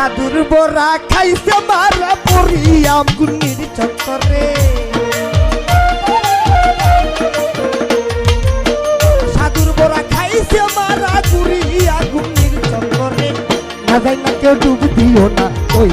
সাধুর বরা খাইছে মারা পড়িয়া গুনির চত্বরে। সাধুর বরা খাইছে মারা গুড়িয়া গুনির চত্বরে। না যাই না কেউ ডুব দিও না, ওই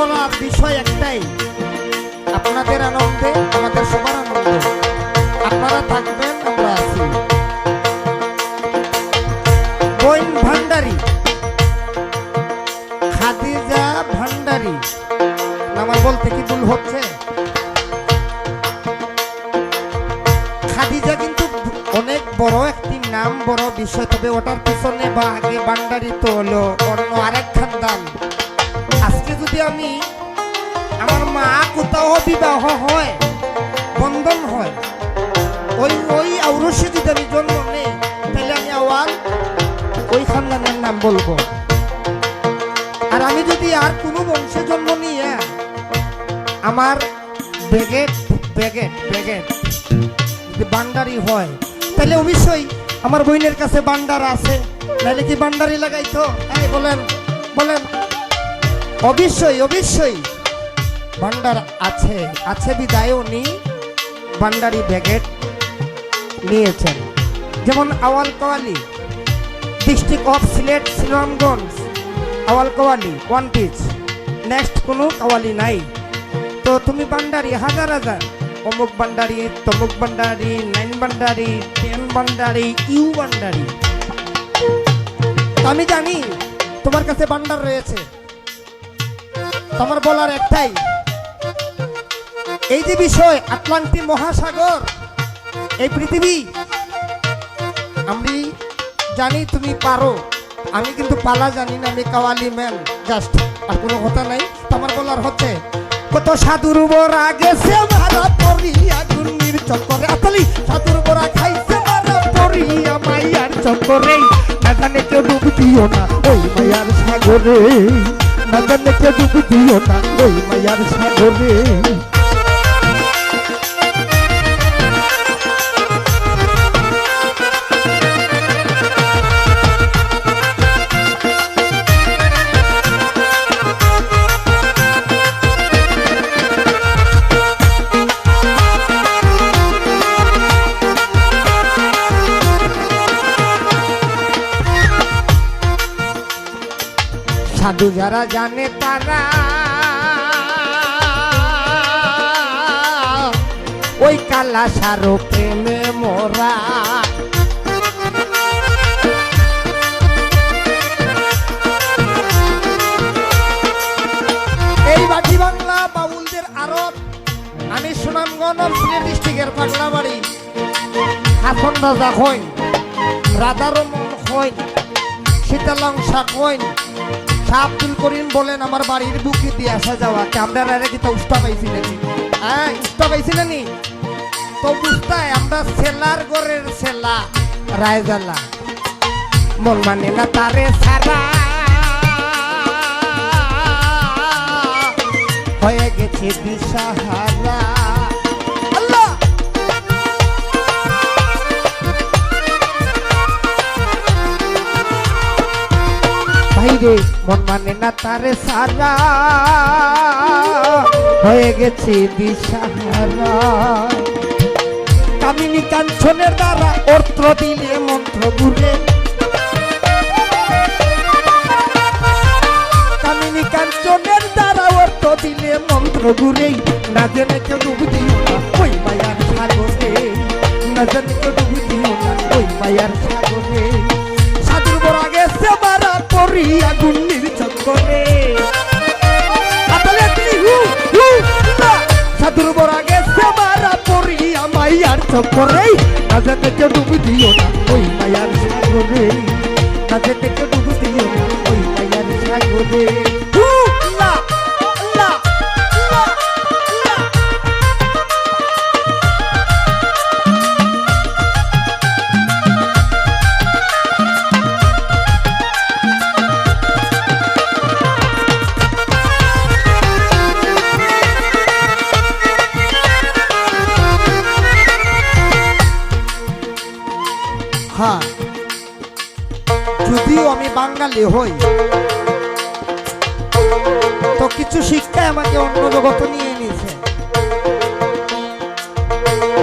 বলার বিষয় একটাই। আপনাদের আনন্দে, আমাদের সবার আনন্দ। আপনারা থাকবেন, আমরা আছি। বইন ভান্ডারি। খাদিজা ভান্ডারি। আমার বলতে কি ভুল হচ্ছে? খাদিজা কিন্তু অনেক বড় একটি নাম, বড় বিষয়, তবে ওটার পিছনে বা আগে ভান্ডারি তো হলো অন্য আরেক খানদান যদি আমি আমার মা কোথাও বিবাহ হয়, বন্ধন হয়, ওই ওই আউরসে যদি আমি জন্ম নেই, তাহলে আমি আবার ওই খানদানের নাম বলব। আর আমি যদি আর কোনো বংশে জন্ম নিয়ে আমার বেগেট বেগেট বেগেট যদি বান্ডারি হয়, তাহলে অবশ্যই আমার বইনের কাছে বান্ডার আছে। নাহলে কি বান্ডারি লাগাইতো? এই বলেন বলেন। অবশ্যই অবশ্যই। ভান্ডার আছে আছে বিদায় উনি ভান্ডারি ব্যাগেট নিয়েছেন। যেমন আওয়াল কোয়ালি ডিস্ট্রিক্ট অফ সিলেট শ্রীরামগঞ্জ আওয়াল কোয়ালি ওয়ান পিচ নেক্সট কোনো কাওয়ালি নাই। তো তুমি ভান্ডারি, হাজার হাজার। অমুক ভান্ডারি, তমুক Bhandari, nine Bhandari, ten Bhandari, you Bhandari. আমি জানি তোমার কাছে ভান্ডার রয়েছে। তোমার বলার একটাই। এই যে বিষয় আটলান্টিক মহাসাগর, এই পৃথিবী, আমি জানি তুমি পারো। আমি কিন্তু পালা জানি না, আমি কাওয়ালি ম্যান, জাস্ট। আর কোনো কথা নাই, তোমার বলার হচ্ছে, কত সাধুর বরা গেছে, মারা পড়িয়া গুন্নির চক্করে। আতলি, সাধুর বরা খাইছে, মারা পড়িয়া মাইয়ার চক্করে। না জানে কেউ ডুব দিও না, ওই মায়ার সাগরে। না জানে কেউ ডুব দিও না। ওই মায়ার সাগরে। সাধু যারা জানে তারা। ওই কালা সারো প্রেমে মোরা। এই বাটি বাংলা বাউলদের আরব আমি সুনামগঞ্জ সিলেট ডিস্ট্রিক্টের পাগলা বাড়ি হাসন রাজা হইন রাধারমন হইন শীতলাংসা কইন শাহ আব্দুল করিম বলেন, আমার বাড়ির বুকে দিয়ে আসা যাওয়া আরে কি তো উস্তা পাইছি নাকি হ্যাঁ উস্তা পাইছি নানি তো উস্তায় আমরা সেলার গরের সেলা রায়জালা মন মানে না তারে সারা। হয়ে গেছে দিশাহারা। ভাইরে মন মানে না তারে সারা। হয়ে গেছে কামিনী কাঞ্চনের দ্বারা অর্থ দিলে মন্ত্র ঘুরে কামিনী কাঞ্চনের দ্বারা অর্থ দিলে মন্ত্র ঘুরে না জেনে কেউ ডুব দিও না, ওই মায়ার সাগরে। না জেনে কেউ ডুব দিও না, ওই মায়ার সাগরে। মারা পড়িয়া গুন্নির চক্করে। আতালে তিনি হু হু না সাধুর বড় গেছে মারা পড়িয়া মায়ার চক্করে। কাজে থেকে ডুব দিও না ওই মায়ার সাগরে। না জেনে ডুব দিও সাগরে হু, লা, যদিও আমি বাঙালি হই তো কিছু শিক্ষায় আমাকে অন্য জগতে নিয়ে নিয়েছে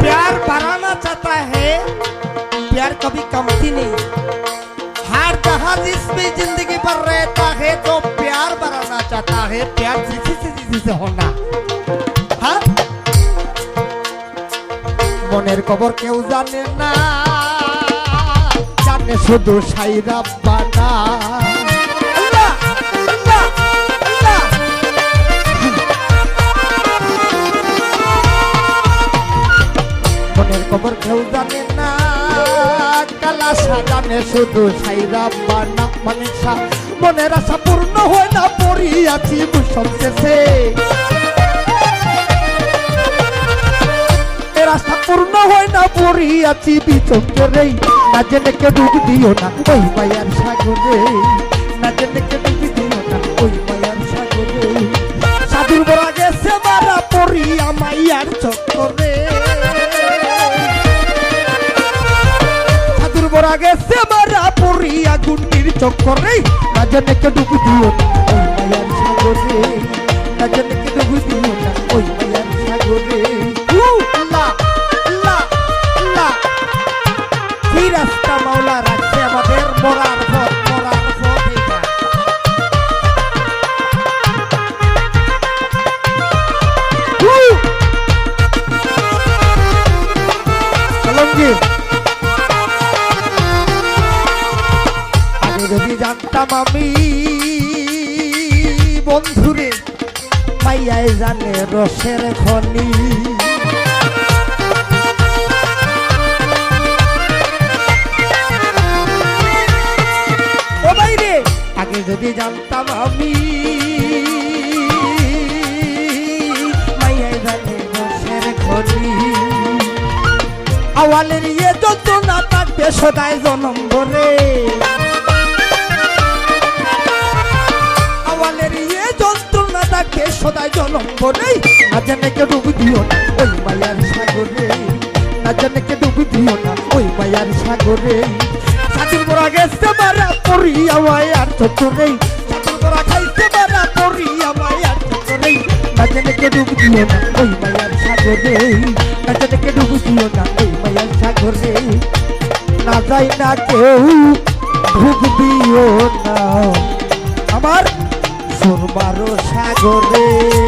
प्यार बढ़ाना चाहता है प्यार कभी कमती नहीं हर जहाज इसमें जिंदगी पर रहता है तो प्यार बढ़ाना चाहता है प्यार जिसी से जिसी से होना हाँ মনের খবর কেউ জানে না জানে শুধু সাইরা বানা। মনের খবর কেউ জানে না, কালা জানে শুধু সাইরা মানে মনের আশা পূর্ণ হয় না পড়িয়াছি ভূষণ শেষে আশা পূর্ণ হয় না পড়িয়াছি বিচন্দ্রে না জেনে কে ডুব দিও না, ওই মায়ার সাগরে। না জেনে কে ডুব দিও না, ওই মায়ার সাগরে। সাধুর বরা গেছে মারা পড়িয়া মাইয়ার চক্করে। সাধুর বরা গেছে মারা পড়িয়া গুন্ডির চক্করে না জেনে কে ডুব দিও না, ওই মায়ার সাগরে। না জেনে বন্ধুরে, পাইয়াই জানে রসের খনি। আগে যদি জানতাম আমি মাইয়াই জানে রসের খনি। আওয়ালের ইয়ে যত না থাকবে সদাই জনম ভরে। থাকে সদাই জনম ভরে না জানে কে ডুবি দিও না ওই মায়ার সাগরে। না জানে কে ডুবি দিও না ওই মায়ার সাগরে। সাথীর বড়া গেছে মারা পড়ি আমায়ার চতুরে সাথীর বড়া খাইছে মারা পড়ি আমায়ার চতুরে না জানে কে ডুবি দিও না ওই মায়ার সাগরে। না জানে কে ডুবি দিও না ওই মায়ার সাগরে। না যাই না কেউ ঢুক দিও না। আমার সুরমারো সাগরে।